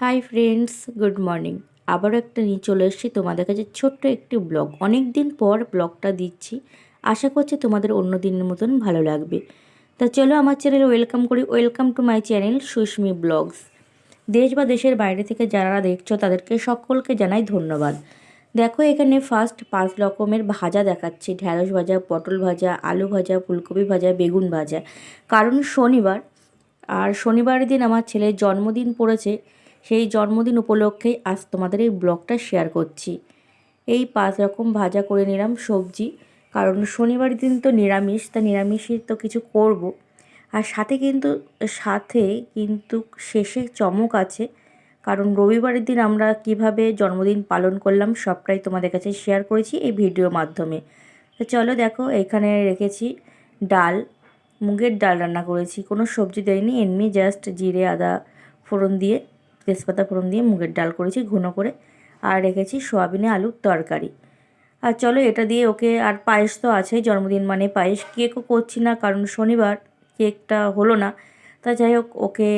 Hi friends, good morning. আবারও একটা নিয়ে চলে এসেছি তোমাদের কাছে ছোট্ট একটি ব্লগ। অনেক দিন পর ব্লগটা দিচ্ছি। আশা করছি তোমাদের অন্য দিনের মতন ভালো লাগবে। তা চলো আমার চ্যানেলে ওয়েলকাম করি। Welcome to my channel Susmi blogs. দেশ বা দেশের বাইরে থেকে যারা দেখছ, তাদেরকে সকলকে জানাই ধন্যবাদ। দেখো, এখানে ফার্স্ট পাঁচ রকমের ভাজা দেখাচ্ছি। ঢ্যাঁড়স ভাজা, পটল ভাজা, আলু ভাজা, ফুলকপি ভাজা, বেগুন ভাজা। কারণ শনিবার, আর শনিবারের দিন আমার ছেলের জন্মদিন পড়েছে। সেই জন্মদিন উপলক্ষেই আজ তোমাদের এই ব্লগটা শেয়ার করছি। এই পাঁচ রকম ভাজা করে নিলাম সবজি, কারণ শনিবার দিন তো নিরামিষ, তা নিরামিষই তো কিছু করব। আর সাথে কিন্তু সাথে কিন্তু শেষে চমক আছে, কারণ রবিবারের দিন আমরা কীভাবে জন্মদিন পালন করলাম সবটাই তোমাদের কাছে শেয়ার করেছি এই ভিডিওর মাধ্যমে। তো চলো দেখো, এখানে রেখেছি ডাল, মুগের ডাল রান্না করেছি। কোনো সবজি দেয়নি, এমনি জাস্ট জিরে, আদা, ফোড়ন দিয়ে তেজপাতা ফোড়ন দিয়ে মুগের ডাল করেছি ঘন করে আর রেখেছি সোয়াবিনে আলুর তরকারি। আর চলো এটা দিয়ে ওকে আর পায়েস তো আছেই, জন্মদিন মানে পায়েস। কেকও করছি না কারণ শনিবার, কেকটা হলো না। তা যাই হোক, ওকে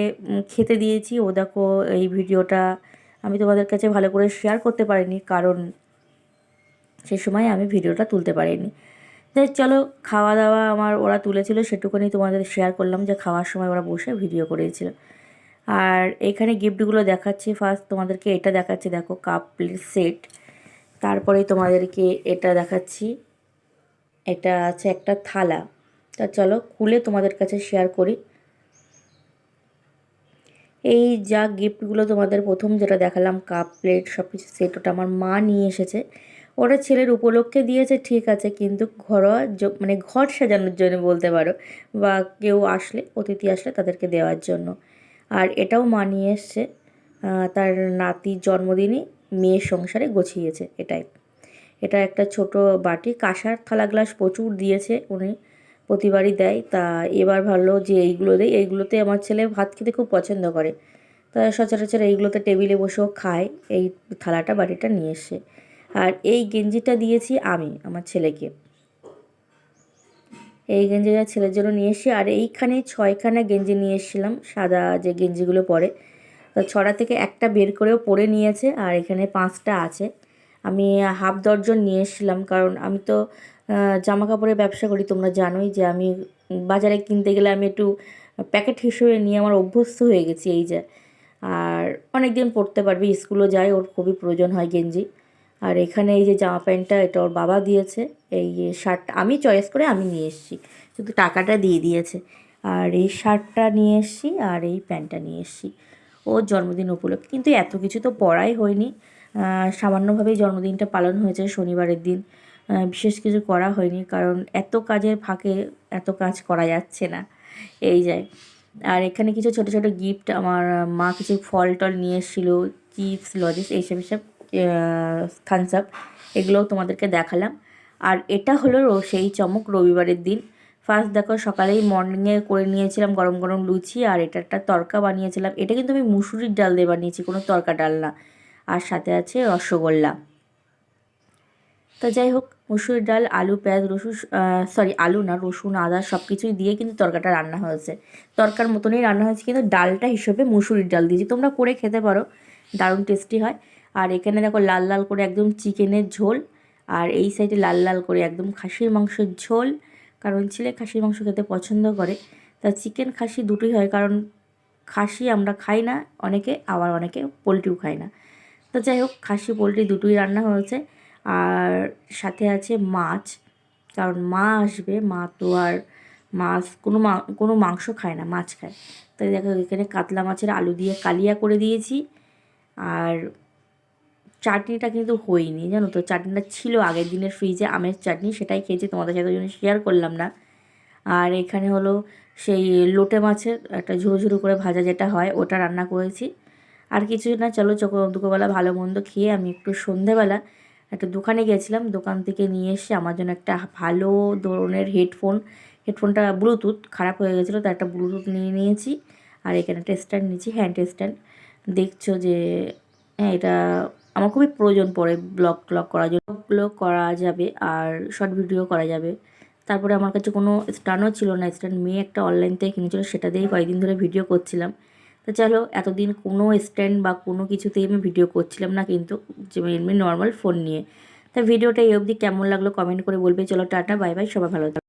খেতে দিয়েছি। ও দেখো এই ভিডিওটা আমি তোমাদের কাছে ভালো করে শেয়ার করতে পারিনি কারণ সে সময় আমি ভিডিওটা তুলতে পারিনি। যাই চলো খাওয়া দাওয়া আমার ওরা তুলেছিল, সেটুকুনি তোমাদের শেয়ার করলাম যে খাওয়ার সময় ওরা বসে ভিডিও করেছিল আর এখানে গিফটগুলো দেখাচ্ছি। ফার্স্ট তোমাদেরকে এটা দেখাচ্ছি, দেখো কাপ প্লেট সেট তারপরে তোমাদেরকে এটা দেখাচ্ছি। এটা আছে একটা থালা। তা চলো খুলে তোমাদের কাছে শেয়ার করি। এই যা গিফটগুলো তোমাদের প্রথম যেটা দেখালাম কাপ প্লেট সব কিছু সেট ওটা আমার মা নিয়ে এসেছে। ওটা ছেলের উপলক্ষে দিয়েছে, ঠিক আছে, কিন্তু ঘরোয়া মানে ঘর সাজানোর জন্য বলতে পারো, বা কেউ আসলে, অতিথি আসলে তাদেরকে দেওয়ার জন্য। আর এটাও মা নিয়ে এসছে তার নাতির জন্মদিনে মেয়ের সংসারে গছিয়েছে এটাই। এটা একটা ছোট বাটি, কাঁসার থালা গ্লাস প্রচুর দিয়েছে উনি, প্রতিবারই দেয়। তা এবার ভাবলো যে এইগুলো দেয় এইগুলোতে আমার ছেলে ভাত খেতে খুব পছন্দ করে। তা সচরাচর এইগুলোতে টেবিলে বসেও খায়, এই থালাটা, বাটিটা নিয়ে এসছে। আর এই গেঞ্জিটা দিয়েছি আমি, আমার ছেলেকে। এই গেঞ্জিটা ছেলের জন্য নিয়ে এসেছি। আর এইখানে ছয়খানা গেঞ্জি নিয়ে এসেছিলাম। সাদা যে গেঞ্জিগুলো পরে। তো ছড়া থেকে একটা বের করেও পরে নিয়েছে। আর এখানে পাঁচটা আছে। আমি হাফ দর্জন নিয়ে এসেছিলাম। কারণ আমি তো জামা কাপড়ের ব্যবসা করি, তোমরা জানোই যে আমি বাজারে কিনতে গেলে আমি একটু প্যাকেট হিসেবে নিয়ে আমার অভ্যস্ত হয়ে গেছি এই যে। আর অনেক দিন পরতে পারবি, স্কুলও যায়, ওর খুবই প্রয়োজন হয় গেঞ্জি। আর এখানে এই যে জামা প্যান্টটা, এটা ওর বাবা দিয়েছে। এই শার্টটা আমি চয়েস করে আমি নিয়ে এসেছি। শুধু টাকাটা দিয়ে দিয়েছে। আর এই শার্টটা নিয়ে এসেছি আর এই প্যান্টটা নিয়ে এসেছি। ও জন্মদিন উপলক্ষে। কিন্তু এত কিছু তো পড়াই হয়নি। সামান্যভাবেই জন্মদিনটা পালন হয়েছে শনিবারের দিন। বিশেষ কিছু করা হয়নি কারণ এত কাজের ফাঁকে এত কাজ করা যাচ্ছে না। এই যায় আর এখানে কিছু ছোট ছোট গিফট আমার মা কিছু ফল টল নিয়ে এসেছিল চিপস লজেস এইসব এইসব থামস আপ এগুলোও তোমাদেরকে দেখালাম। আর এটা হলো সেই চমক রবিবারের দিন। ফার্স্ট দেখো, সকালেই মর্নিংয়ে করে নিয়েছিলাম গরম গরম লুচি, আর এটা একটা তরকা বানিয়েছিলাম। এটা কিন্তু আমি মুসুরির ডাল দিয়ে বানিয়েছি, কোনো তরকা ডাল না। আর সাথে আছে রসগোল্লা। তো যাই হোক, মুসুরির ডাল, আলু, পেঁয়াজ, রসুন সরি আলু না, রসুন, আদা সব কিছুই দিয়ে কিন্তু তরকাটা রান্না হয়েছে। তরকার মতনই রান্না হয়েছে, কিন্তু ডালটা হিসেবে মুসুরির ডাল দিয়েছি। তোমরা করে খেতে পারো, দারুণ টেস্টি হয়। আর এখানে দেখো লাল লাল করে একদম চিকেনের ঝোল, আর এই সাইডে লাল লাল করে একদম খাসির মাংসের ঝোল, কারণ ছেলে খাসির মাংস খেতে পছন্দ করে। তা চিকেন খাসি দুটোই হয়, কারণ খাসি আমরা খাই না অনেকে, আবার অনেকে পোলট্রিও খাই না। তো যাই হোক, খাসি, পোলট্রি দুটোই রান্না হয়েছে। আর সাথে আছে মাছ, কারণ মা আসবে, মা তো আর মাছ, কোনো মা, কোনো মাংস খায় না, মাছ খায়। তাই দেখো এখানে কাতলা মাছের আলু দিয়ে কালিয়া করে দিয়েছি। আর চাটনিটা কিন্তু হয়নি, জানো তো? চাটনিটা ছিল আগের দিনের ফ্রিজে আমের চাটনি, সেটাই খেয়েছি, তোমাদের সাথে জন্য শেয়ার করলাম না। আর এখানে হলো সেই লোটে মাছের একটা ঝুরো ঝুরো করে ভাজা যেটা হয়, ওটা রান্না করেছি। আর কিছু না, চলো চোখ দুপুরবেলা ভালো মন্দ খেয়ে আমি একটু সন্ধেবেলা একটা দোকানে গিয়েছিলাম দোকান থেকে নিয়ে এসে আমার জন্য একটা ভালো ধরনের হেডফোন, হেডফোনটা ব্লুটুথ, খারাপ হয়ে গেছিল তার একটা ব্লুটুথ নিয়ে নিয়েছি। আর এখানে একটা স্ট্যান্ড নিয়েছি, হ্যান্ড স্ট্যান্ড দেখছ যে হ্যাঁ এটা আমার খুবই প্রয়োজন পড়ে ব্লগ ট্লগ করার জন্য। ব্লগ করা যাবে আর শর্ট ভিডিও করা যাবে। তারপরে আমার কাছে কোনো স্ট্যান্ডও ছিল না। স্ট্যান্ড মেয়ে একটা অনলাইন থেকে কিনেছিল, সেটা দিয়েই কয়েকদিন ধরে ভিডিও করছিলাম। তো চলো, এতদিন কোনো স্ট্যান্ড বা কোনো কিছুতেই আমি ভিডিও করছিলাম না কিন্তু এমনি নর্মাল ফোন নিয়ে। তা ভিডিওটা এই অবধি কেমন লাগল কমেন্ট করে বলবে। চলো, টাটা বাই বাই সবাই ভালো